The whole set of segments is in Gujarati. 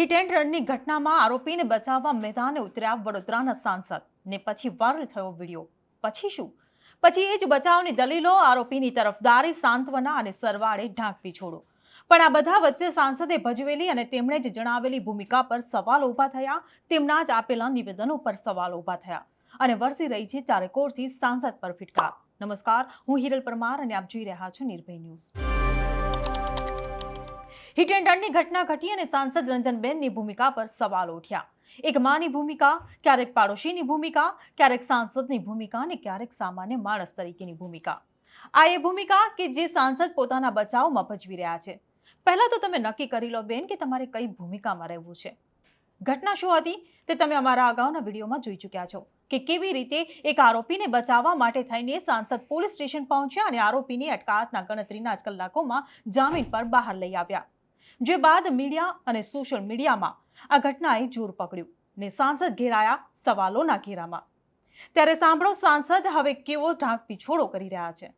હિટ એન્ડ રનની ઘટનામાં આરોપીને બચાવવા મેદાને ઉતર્યા વડોદરાના સાંસદ ને પછી વાયરલ થયો વીડિયો. પછી શું? પછી એ જ બચાવની દલીલો આરોપીની તરફદારી સાંત્વના અને સરવાળે ઢાંકવી છોડો. પણ આ બધા વચ્ચે સાંસદે ભજવેલી અને તેમણે જ જણાવેલી ભૂમિકા પર સવાલ ઊભા થયા, તેમના જ આપેલા નિવેદનો પર સવાલ ઊભા થયા અને વરસી રહી છે ચારેકોરથી સાંસદ પર ફિટકાર. નમસ્કાર, હું હિરલ પરમાર અને આપ જોઈ રહ્યા છો નિર્ભય ન્યૂઝ. હિટ એન્ડ રનની ઘટના ઘટી અને સાંસદ રંજનબેનની ભૂમિકા પર સવાલ ઉઠ્યા. એક માની ભૂમિકા, ક્યારેક પાડોશીની ભૂમિકા, ક્યારેક સાંસદની ભૂમિકા અને ક્યારેક સામાન્ય માણસ તરીકેની ભૂમિકા. આ એ ભૂમિકા કે જે સાંસદ પોતાના બચાવમાં ભજવી રહ્યા છે. પહેલા તો તમે નક્કી કરી લો બેન કે તમારે કઈ ભૂમિકામાં રહેવું છે. ઘટના શું હતી તે તમે અમારા અગાઉના વિડીયોમાં જોઈ ચૂક્યા છો કે કેવી રીતે એક આરોપીને બચાવવા માટે થઈને સાંસદ પોલીસ સ્ટેશન પહોંચ્યા અને આરોપીની અટકાયતના ગણતરીના જ કલાકોમાં જામીન પર બહાર લઈ આવ્યા. જે બાદ મીડિયા અને સોશિયલ મીડિયામાં આ ઘટનાએ જોર પકડ્યું ને સાંસદ ઘેરાયા સવાલોના ઘેરામાં. ત્યારે સાંભળો સાંસદ હવે કેવો ઢાંક પીછોડો કરી રહ્યા છે.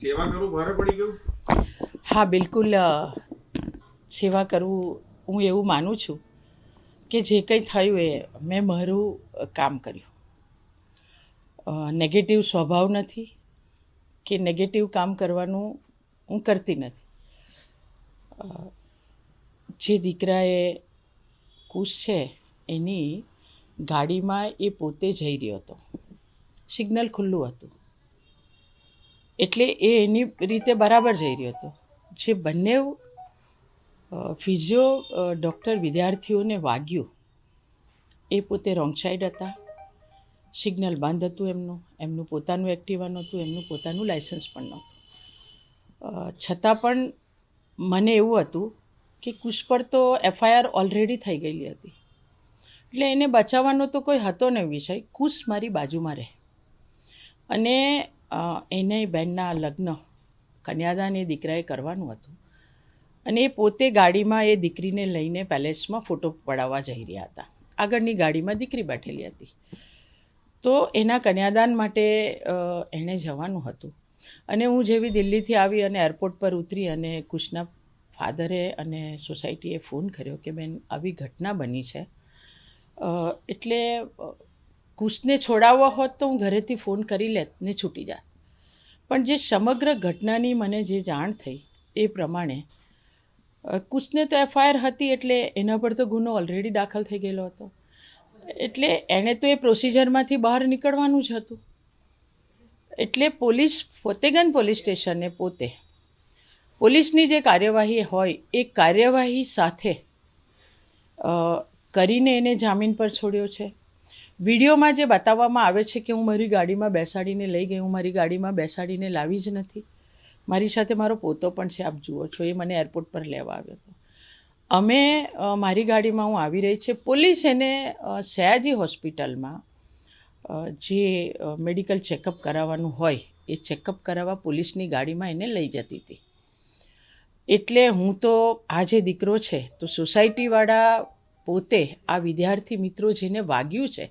સેવા કરવું ભારે પડી ગયું? હા બિલકુલ સેવા કરવું હું એવું માનું છું કે જે કંઈ થયું એ મેં મારું કામ કર્યું. નેગેટિવ સ્વભાવ નથી કે નેગેટિવ કામ કરવાનું હું કરતી નથી. જે દીકરાએ કુશ છે, એની ગાડીમાં એ પોતે જઈ રહ્યો હતો. સિગ્નલ ખુલ્લું હતું. એટલે એ એની રીતે બરાબર જઈ રહ્યો હતો. જે બંને ફિઝિયો ડૉક્ટર વિદ્યાર્થીઓને વાગ્યું. એ પોતે રોંગ સાઈડ હતા. સિગ્નલ બંધ હતું એમનું. એમનું પોતાનું એક્ટિવા નહોતું. એમનું પોતાનું લાઇસન્સ પણ નહોતું. છતાં પણ મને એવું હતું કે કુશ પર તો એફઆઈઆર ઓલરેડી થઈ ગયેલી હતી. એટલે એને બચાવવાનો તો કોઈ હતો ને વિષય, કુશ મારી બાજુમાં રહે. અને એને બહેનના લગ્ન કન્યાદાન એ દીકરાએ કરવાનું હતું. અને એ પોતે ગાડીમાં એ દીકરીને લઈને પેલેસમાં ફોટો પડાવવા જઈ રહ્યા હતા. આગળની ગાડીમાં દીકરી બેઠેલી હતી. તો એના કન્યાદાન માટે એણે જવાનું હતું. અને હું જેવી દિલ્હીથી આવી અને એરપોર્ટ પર ઉતરી અને કુશના ફાધરે અને સોસાયટીએ ફોન કર્યો કે બેન, આવી ઘટના બની છે. એટલે કુશને છોડાવવો હોત તો હું ઘરેથી ફોન કરી લેત ને છૂટી જાત. પણ જે સમગ્ર ઘટનાની મને જે જાણ થઈ એ પ્રમાણે કુશને તો એફઆઈઆર હતી એટલે એના પર તો ગુનો ઓલરેડી દાખલ થઈ ગયેલો હતો. એટલે એણે તો એ પ્રોસિજરમાંથી બહાર નીકળવાનું જ હતું. એટલે પોલીસ ફતેગંજ પોલીસ સ્ટેશને પોતે. પોલીસની જે કાર્યવાહી હોય, એ કાર્યવાહી સાથે કરીને એને જામીન પર છોડ્યો છે. વિડીયોમાં જે બતાવવામાં આવે છે કે હું મારી ગાડીમાં બેસાડીને લઈ ગઈ, હું મારી ગાડીમાં બેસાડીને લાવી જ નથી. મારી સાથે મારો પોતો પણ છે, આપ જુઓ છો, એ મને એરપોર્ટ પર લેવા આવ્યો હતો. અમે મારી ગાડીમાં હું આવી રહી છે. પોલીસ એને સયાજી હોસ્પિટલમાં જે મેડિકલ ચેકઅપ કરાવવાનું હોય, એ ચેકઅપ કરાવવા પોલીસની ગાડીમાં એને લઈ જતી હતી. એટલે હું તો, આ જે દીકરો છે, તો સોસાયટીવાળા પોતે આ વિદ્યાર્થી મિત્રો જેને વાગ્યું છે,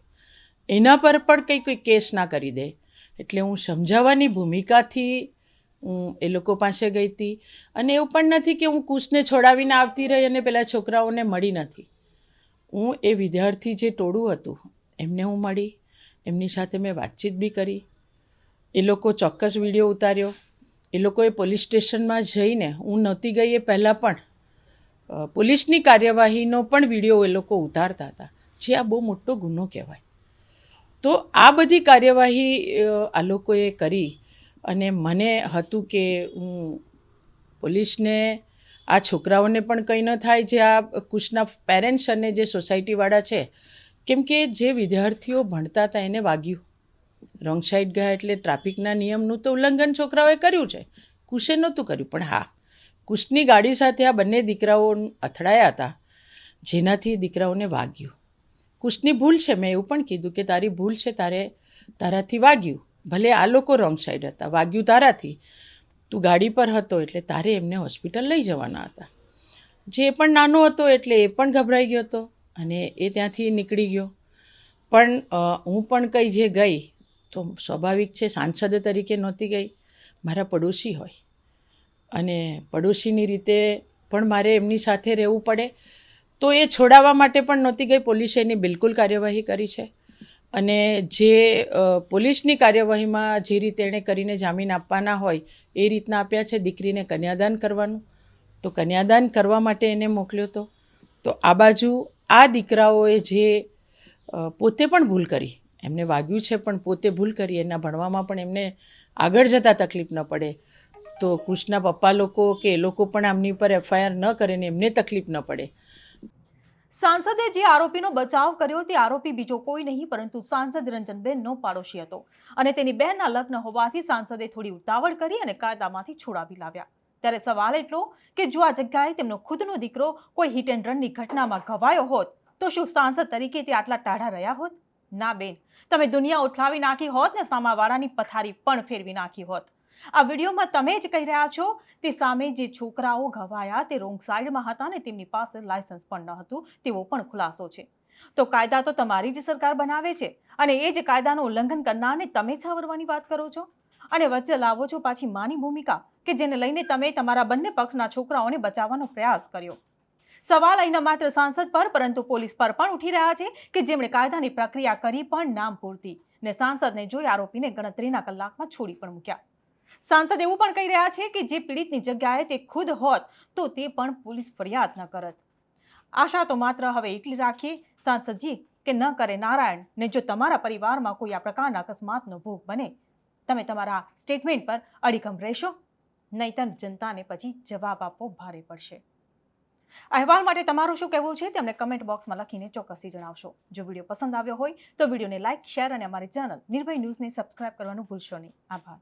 એના પર પણ કંઈ કોઈ કેસ ના કરી દે. એટલે હું સમજાવવાની ભૂમિકાથી હું એ લોકો પાસે ગઈ હતી. અને એવું પણ નથી કે હું કુશને છોડાવીને આવતી રહી અને પેલા છોકરાઓને મળી નથી. હું એ વિદ્યાર્થી જે ટોળું હતું, એમને હું મળી. એમની સાથે મેં વાતચીત બી કરી. એ લોકો ચોક્કસ વીડિયો ઉતાર્યો. એ લોકોએ પોલીસ સ્ટેશનમાં જઈને, હું નહોતી ગઈ એ પહેલાં પણ પોલીસની કાર્યવાહીનો પણ વીડિયો એ લોકો ઉતારતા હતા. જે આ બહુ મોટો ગુનો કહેવાય. તો આ બધી કાર્યવાહી આ લોકોએ કરી અને મને હતું કે હું પોલીસને, આ છોકરાઓને પણ કંઈ ન થાય જે આ કુશના પેરેન્ટ્સ અને જે સોસાયટીવાળા છે કેમ કે જે વિદ્યાર્થીઓ ભણતા હતા એને વાગ્યું. રોંગ સાઈડ ગયા એટલે ટ્રાફિકના નિયમનું તો ઉલ્લંઘન છોકરાઓએ કર્યું છે. કુશે નહોતું કર્યું, પણ હા. કુશની ગાડી સાથે આ બંને દીકરાઓ અથડાયા હતા, જેનાથી દીકરાઓને વાગ્યું. કુશની ભૂલ છે, મેં એવું પણ કીધું કે તારી ભૂલ છે, તારે તારાથી વાગ્યું. ભલે આ લોકો રોંગ સાઈડ હતા, વાગ્યું તારાથી. તું ગાડી પર હતો એટલે તારે એમને હોસ્પિટલ લઈ જવાના હતા. જે પણ નાનો હતો એટલે એ પણ ગભરાઈ ગયો હતો. અને એ ત્યાંથી નીકળી ગયો. પણ હું પણ કંઈ જે ગઈ, તો સ્વાભાવિક છે સાંસદ તરીકે નહોતી ગઈ. મારા પડોશી હોય. અને પડોશીની રીતે પણ મારે એમની સાથે રહેવું પડે. તો એ છોડાવવા માટે પણ નહોતી ગઈ. પોલીસે એની બિલકુલ કાર્યવાહી કરી છે. અને જે પોલીસની કાર્યવાહીમાં જે રીતે એણે કરીને જામીન આપવાના હોય, એ રીતના આપ્યા છે દીકરીને કન્યાદાન કરવાનું. તો કન્યાદાન કરવા માટે એને મોકલ્યો હતો તો આ બાજુ આ દીકરાઓએ જે પોતે પણ ભૂલ કરી. એમને વાગ્યું છે પણ પોતે ભૂલ કરી. એના ભણવામાં પણ એમને આગળ જતાં તકલીફ ન પડે. તો કૃષ્ણના પપ્પા લોકો કે એ લોકો પણ આમની પર એફઆઈઆર ન કરે ને એમને તકલીફ ન પડે. સાંસદે જે આરોપીનો બચાવ કર્યો તે આરોપી બીજો કોઈ નહીં, પરંતુ સાંસદ રંજનબેનનો પાડોશી હતો. અને તેની બહેનના લગ્ન હોવાથી સાંસદે થોડી ઉતાવળ કરી અને કાયદામાંથી છોડાવી લાવ્યા. ત્યારે સવાલ એટલો કે જો આ જગ્યાએ તેમનો ખુદનો દીકરો કોઈ હિટ એન્ડ રનની ઘટનામાં ઘવાયો હોત, તો શું સાંસદ તરીકે તે આટલા ટાઢા રહ્યા હોત? ના બેન, તમે દુનિયા ઉઠાવી નાખી હોત ને સામાવાળાની પથારી પણ ફેરવી નાખી હોત. આ વિડીયોમાં તમે જ કહી રહ્યા છો, તે સામે જે છોકરાઓ ઘવાયા તે રોંગ સાઈડમાં હતા ને તેમની પાસે લાયસન્સ પણ ન હતું, તેવો પણ ખુલાસો છે. તો કાયદા તો તમારી જ સરકાર બનાવે છે અને એ જ કાયદાનું ઉલ્લંઘન કરનારને તમે છાવરવાની વાત કરો છો? અને વચ્ચે લાવો છો પાછી માની ભૂમિકા કે જેને લઈને તમે તમારા બંને પક્ષના છોકરાઓને બચાવવાનો પ્રયાસ કર્યો. સવાલ અહીંના માત્ર સાંસદ પર, પરંતુ પોલીસ પર પણ ઉઠી રહ્યા છે કે જેમણે કાયદાની પ્રક્રિયા કરી પણ નામ પૂરતી ને સાંસદને જોઈ આરોપીને ગણતરીના કલાકમાં છોડી પણ મૂક્યા. સાંસદ એવું પણ કહી રહ્યા છે કે જે પીડિતની જગ્યાએ તે ખુદ હોત, તો તે પણ પોલીસ ફરિયાદ ન કરત. આશા તો માત્ર હવે એટલી રાખીએ, સાંસદજી, કે ન કરે નારાયણ ને જો તમારા પરિવારમાં કોઈ આ પ્રકારના અકસ્માતનો ભોગ બને તમે તમારા સ્ટેટમેન્ટ પર અડીખમ રહેશો, નહીતર જનતાને પછી જવાબ આપવો ભારે પડશે. અહેવાલ માટે તમારું શું કહેવું છે તે અમને કમેન્ટ બોક્સમાં લખીને ચોક્કસથી જણાવશો. જો વીડિયો પસંદ આવ્યો હોય તો વિડીયોને લાઇક શેર અને અમારી ચેનલ નિર્ભય ન્યૂઝને સબસ્ક્રાઇબ કરવાનું ભૂલશો નહીં. આભાર.